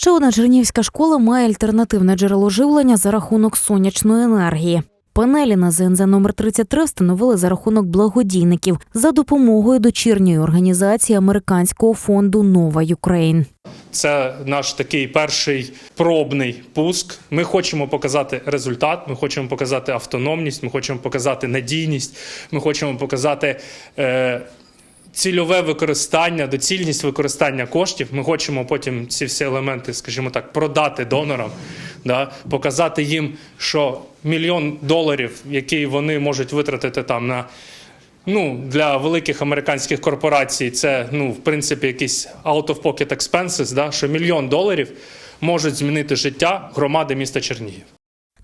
Ще одна чернігівська школа має альтернативне джерело живлення за рахунок сонячної енергії. Панелі на ЗНЗ номер 33 встановили за рахунок благодійників за допомогою дочірньої організації американського фонду Нова Юкрейн. Це наш такий перший пробний пуск. Ми хочемо показати результат, ми хочемо показати автономність, ми хочемо показати надійність, ми хочемо показати е, цільове використання, доцільність використання коштів. Ми хочемо потім ці всі елементи, скажімо так, продати донорам, да, показати їм, що мільйон доларів, який вони можуть витратити там на. Ну, для великих американських корпорацій це, ну, в принципі, якісь out-of-pocket expenses, да, що мільйон доларів можуть змінити життя громади міста Чернігів.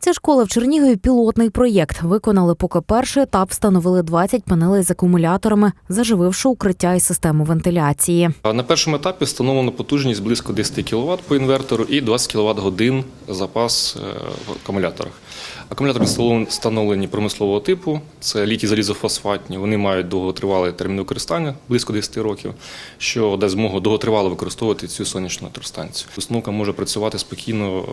Ця школа в Чернігові пілотний проєкт. Виконали поки перший етап, встановили 20 панелей з акумуляторами, зажививши укриття і систему вентиляції. На першому етапі встановлено потужність близько 10 кВт по інвертору і 20 кВт годин запас е, в акумуляторах. Акумулятори встановлені- промислового типу, це літій залізофосфатні. Вони мають довготривалий термін використання близько 10 років, що дасть змогу довготривало використовувати цю сонячну електростанцію. Установка може працювати спокійно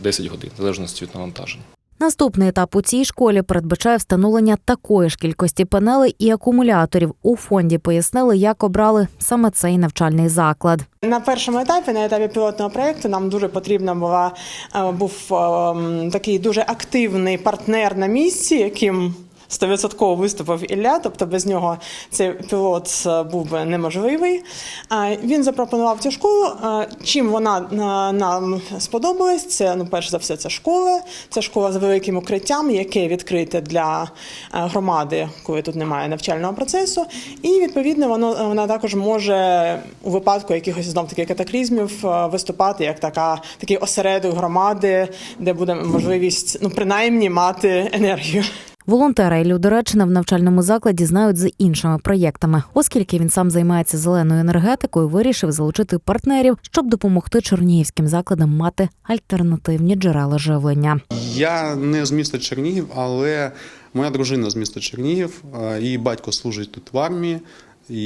10 годин, в залежності від навантаження. Наступний етап у цій школі передбачає встановлення такої ж кількості панелей і акумуляторів. У фонді пояснили, як обрали саме цей навчальний заклад. На першому етапі, на етапі пілотного проєкту, нам дуже потрібна була е, був ем, такий дуже активний партнер на місці, яким 100% виступив Ілля, тобто без нього цей пілот е, був би неможливий. Він запропонував цю школу. Чим вона е, нам сподобалась? Це ну, перш за все, це школа. Це школа з великим укриттям, яке відкрите для е, громади, коли тут немає навчального процесу. І відповідно воно вона також може у випадку якихось знов таки катаклізмів виступати як така такий осередок громади, де буде можливість ну принаймні мати енергію. Волонтера Іллю Доречина в навчальному закладі знають з іншими проєктами, оскільки він сам займається зеленою енергетикою, вирішив залучити партнерів, щоб допомогти чернігівським закладам мати альтернативні джерела живлення. Я не з міста Чернігів, але моя дружина з міста Чернігів, її батько служить тут в армії. І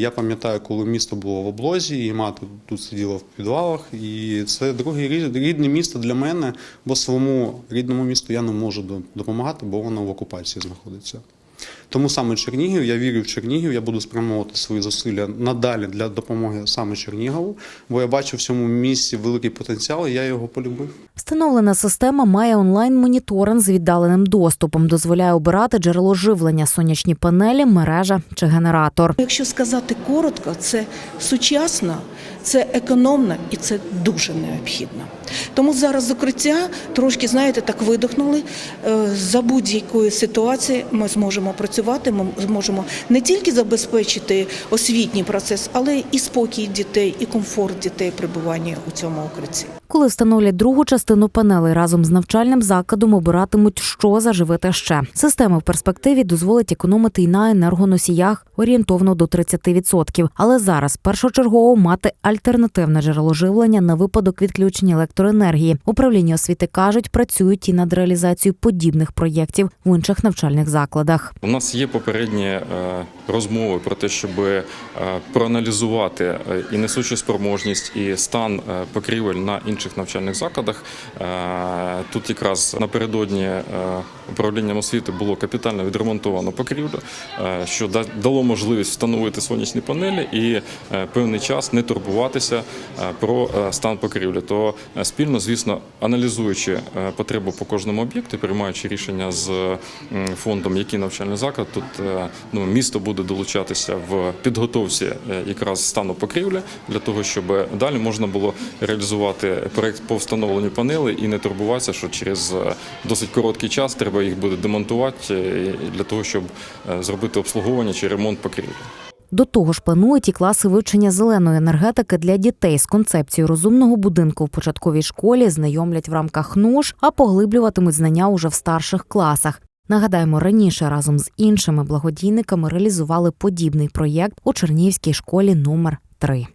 я пам'ятаю, коли місто було в облозі, і мати тут сиділа в підвалах. І це друге рід- рідне місто для мене, бо своєму рідному місту я не можу до- допомагати, бо воно в окупації знаходиться. Тому саме Чернігів, я вірю в Чернігів, я буду спрямовувати свої зусилля надалі для допомоги саме Чернігову, бо я бачу в цьому місці великий потенціал, і я його полюбив. Встановлена система має онлайн-моніторинг з віддаленим доступом, дозволяє обирати джерело живлення, сонячні панелі, мережа чи генератор. Якщо сказати коротко, це сучасно, це економно і це дуже необхідно. Тому зараз з укриття трошки, знаєте, так видохнули. Е, За будь-якої ситуації ми зможемо працювати. Ми зможемо не тільки забезпечити освітній процес, але і спокій дітей, і комфорт дітей перебування у цьому укритті. Коли встановлять другу частину панелей разом з навчальним закладом, обиратимуть, що заживити ще. Система в перспективі дозволить економити й на енергоносіях орієнтовно до 30%. Але зараз першочергово мати альтернативне джерело живлення на випадок відключення електроенергії. Управління освіти кажуть, працюють і над реалізацією подібних проєктів в інших навчальних закладах. У нас є попередні е, розмови про те, щоб е, проаналізувати е, і несучу спроможність, і стан покрівель на інших навчальних закладах. Е, Тут якраз напередодні е, управлінням освіти було капітально відремонтовано покрівлю, е, що дало можливість встановити сонячні панелі і певний час не турбуватися про стан покрівлі. То спільно, звісно, аналізуючи потребу по кожному об'єкту, приймаючи рішення з фондом, який навчальний заклад, тут ну, місто буде долучатися в підготовці якраз стану покрівлі для того, щоб далі можна було реалізувати проект по встановленню панелей і не турбуватися, що через е, досить короткий час треба їх буде демонтувати е, для того, щоб е, зробити обслуговування чи ремонт покрівлі. До того ж, планують і класи вивчення зеленої енергетики для дітей з концепцією розумного будинку в початковій школі знайомлять в рамках НУШ, а поглиблюватимуть знання уже в старших класах. Нагадаємо, раніше разом з іншими благодійниками реалізували подібний проєкт у Чернігівській школі номер 3